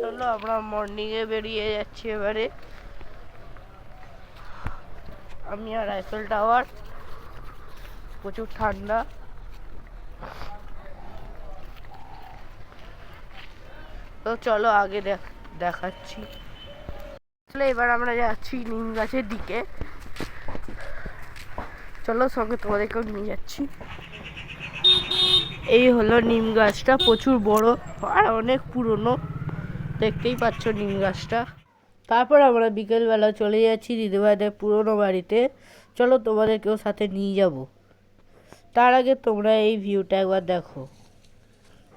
চলো আমরা মর্নিং এ বেরিয়ে যাচ্ছি এবারে। আমি আর আইফেল টাওয়ার প্রচুর ঠান্ডা। তো চলো আগে দেখ- দেখাচ্ছি। তাহলে এবার আমরা যাচ্ছি নিম গাছের দিকে। চলো সঙ্গে তোমাদেরকেও নিয়ে যাচ্ছি। এই হলো নিম গাছটা, প্রচুর বড় আর অনেক পুরনো। দেখতেই পাচ্ছ নিম গাছটা। তারপর আমরা বিকেলবেলা চলে যাচ্ছি দিদিভাইদের পুরনো বাড়িতে। চলো তোমাদেরকেও সাথে নিয়ে যাব। তার আগে তোমরা এই ভিউটা একবার দেখো।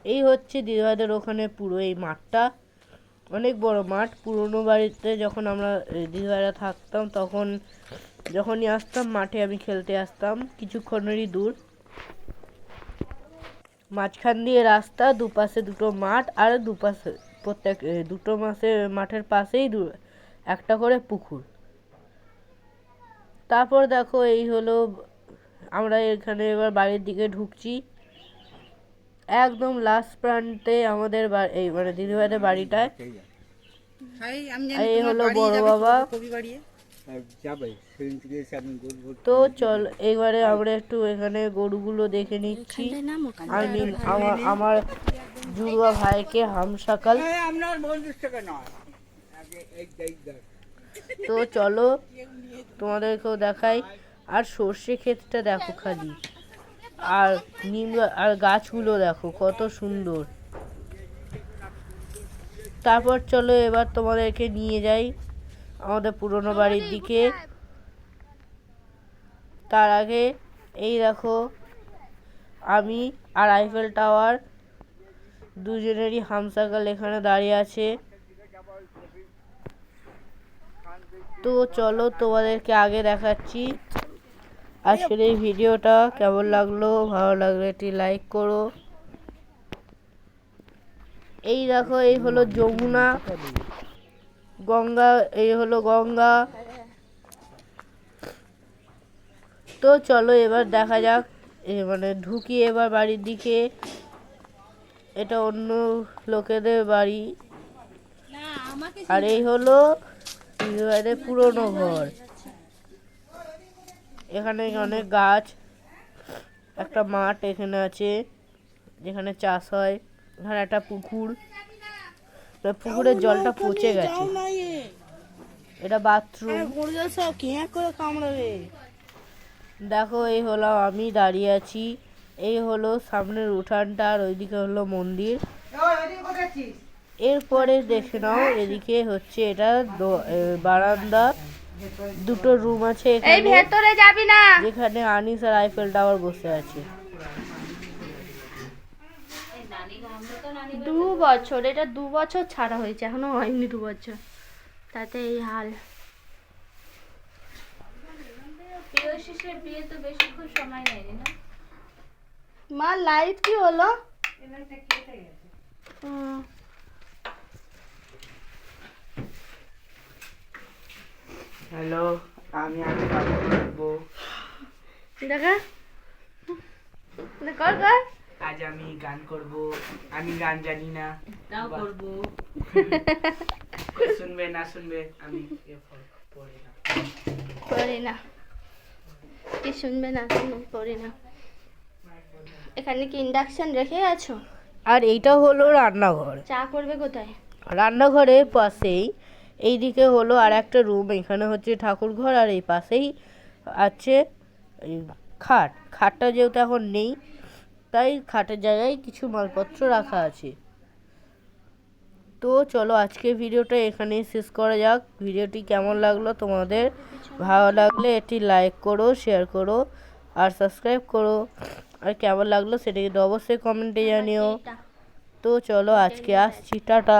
এই হচ্ছে দিদিভাইদের ওখানে পুরো এই মাঠটা। অনেক বড় মাঠ। পুরনো বাড়িতে যখন আমরা দিদিভাইরা থাকতাম, তখন যখনই আসতাম, মাঠে আমি খেলতে আসতাম, কিছুক্ষণেরই দূর। মাঝখান দিয়ে রাস্তা দুপাশে দুটো মাঠ আর দুপাশে প্রত্যেক দুটো মাসে মাঠের পাশেই দু- একটা করে পুকুর। তারপর দেখো এই হলো আমরা এখানে এবার বাড়ির দিকে ঢুকছি। একদম লাস্ট প্রান্তে আমাদের এই মানে দিদিভাইদের বাড়িটায়। এই হলো বড় বাবা। তো চল এবারে আমরা একটু এখানে গরুগুলো দেখে নিচ্ছি। আমি আমার আমার জুড়ুয়া ভাইকে হামসাকাল। তো চলো তোমাদেরকেও দেখাই। আর সর্ষে ক্ষেতটা দেখো খালি। আর নিম আর গাছগুলো দেখো কত সুন্দর। তারপর চলো এবার তোমাদেরকে নিয়ে যাই। আমাদের পুরনো বাড়ির দিকে। তার আগে এই দেখো আমি আর আইফেল টাওয়ার দুজনেরই হামসাকাল এখানে দাঁড়িয়ে আছে। তো চলো তোমাদেরকে আগে দেখাচ্ছি আজকের এই ভিডিওটা। কেমন লাগল? ভালো লাগলে একটি লাইক করো। এই দেখো এই হলো যমুনা। গঙ্গা, এই হলো গঙ্গা। তো চলো এবার দেখা যাক, এ মানে ঢুকি এবার বাড়ির দিকে। এটা অন্য লোকেদের বাড়ি। আর এই হলো দিদিভাইদের পুরনো ঘর। এখানে অনেক গাছ, একটা মাঠ এখানে আছে, যেখানে চাষ হয়। এখানে একটা পুকুর। পুকুরের জলটা পচে গেছে। এটা বাথরুম সব কেয়া করে কামড়াবে? দেখো এই হলো আমি দাঁড়িয়ে আছি। এই হলো সামনের উঠানটা আর ওইদিকে হলো মন্দির। এরপরে দেখে নাও এদিকে হচ্ছে এটা দো- বারান্দা। দুটো রুম আছে এখানে। ভেতরে যাবি না। যেখানে আনিস আর আইফেল টাওয়ার বসে আছে। দু বছর এটা দু বছর ছাড়া হয়েছে এখনও হয়নি দু বছর। তাতে এই হাল। মা লাইট কি হলো? হ্যালো আমি আগে করব দেখা। কর কর। আজ আমি গান করব আমি গান জানি না। তাও করব। শুনবে না শুনবে আমি পড়ি না। করি না। কি শুনবে না শুনবে করি না। এখানে কি ইন্ডাকশন রেখে গেছো আর এইটা হলো রান্নাঘর। চা করবে কোথায়? রান্নাঘরের পাশেই এইদিকে হলো আর একটা রুম এখানে হচ্ছে ঠাকুর ঘর আর এই পাশেই আছে এই খাট। খাটটা যেহেতু এখন নেই তাই খাটের জায়গায় কিছু মালপত্র রাখা আছে। তো চলো আজকে ভিডিওটা এখানেই শেষ করা যাক। ভিডিওটি কেমন লাগল তোমাদের? ভালো লাগলে এটি লাইক করো শেয়ার করো, আর সাবস্ক্রাইব করো। আর কেমন লাগল সেটা কিন্তু অবশ্যই কমেন্টে জানিও। তো চলো আজকে আসছি, টাটা।